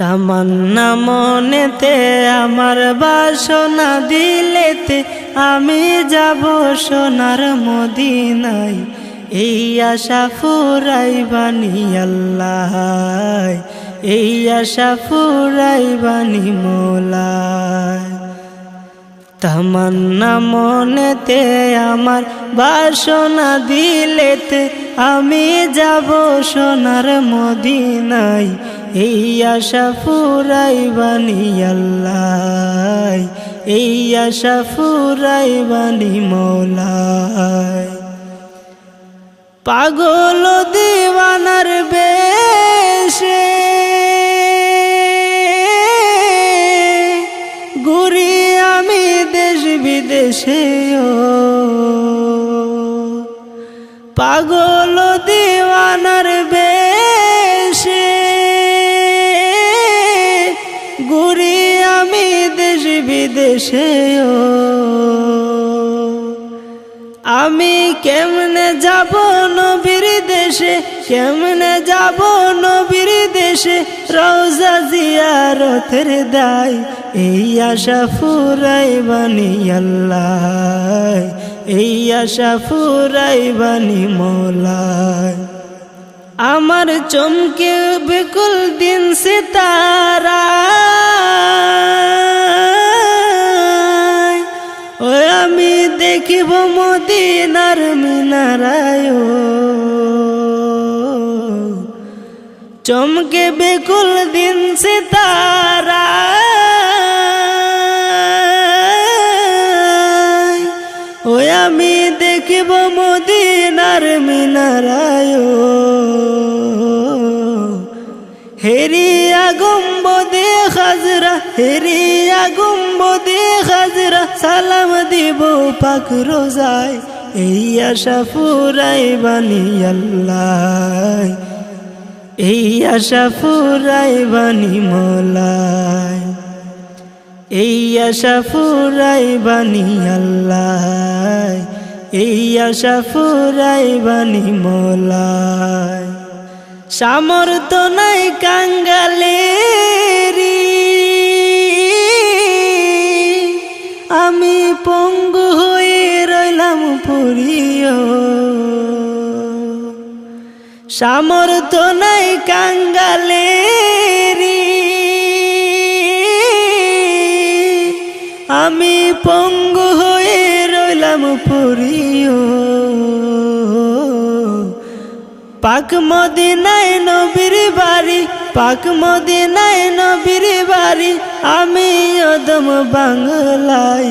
তামান্না মনেতে আমার বাসনা দিলেতে আমি যাব সোনার মদিনায়। এই আশা ফুরাই বানি আল্লাহ এই আশা ফুরাই বানি মোলায়। তামান্না মনেতে আমার বাসনা দিলেতে আমি যাব সোনার মদিনায়। এই আশা বানি আল্লাহ, এই আশা ফুরাই পাগল দিওয়ানার বেশে ঘুরি আমি দেশ বিদেশে ও পাগল দিওয়ানার বেশে আমি দেশ বিদেশে ও আমি কেমনে যাব নবীর দেশে? কেমনে যাব নবীর দেশে? রওজা জিয়ারতের দায়, এই আশা ফুরাই বানি আল্লাহ, এই আশা ফুরাই বানি মোলায় আমার চমকে বেকুল দিন সে দেখিব মদিনার মিনারায় চমকে বেকুল দিন সে তারা ও আমি দেখিব মদিনার মিনারায় হেরিয়া গম্বদে খাজরা হেরিয়া গম্বদে খাজরা সালাম দিব পাক রোজায়, এই আশা ফুরাই বানি আল্লাহ। এই আশা ফুরাই বানি মোলায়। এই আশা ফুরাই বানি আল্লাহ। এই আশা ফুরাই বানি মোলায়। সামর্থ নাই কাঙ্গালেরি পঙ্গু হয়ে রইলাম পুরিয়। সামর্থ নাই কাঙ্গালেরি আমি পঙ্গু হয়ে রইলাম পুরিয়। পাক মদিনায় নবীর বাড়ি, পাক মদিনায় নবীর বাড়ি, আমি অদম বাংলায়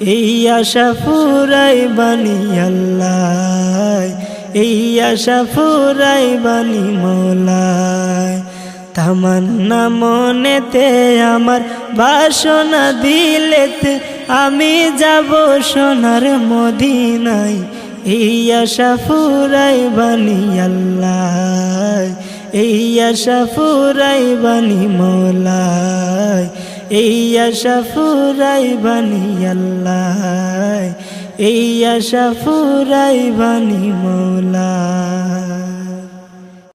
এই আশা ফুরাই বানি আল্লাহ, এই আশা ফুরাই বানি মোলায় তামান্না মনেতে আমার বাসনা দিলেতে, আমি যাব সোনার মদিনায়। এই আশা ফুরাই বানি আল্লাহ, এই আশা ফুরাই বানি মোলায় এই আশা ফুরাই বানি আল্লাহ এই আশা ফুরাই বানি মৌলা।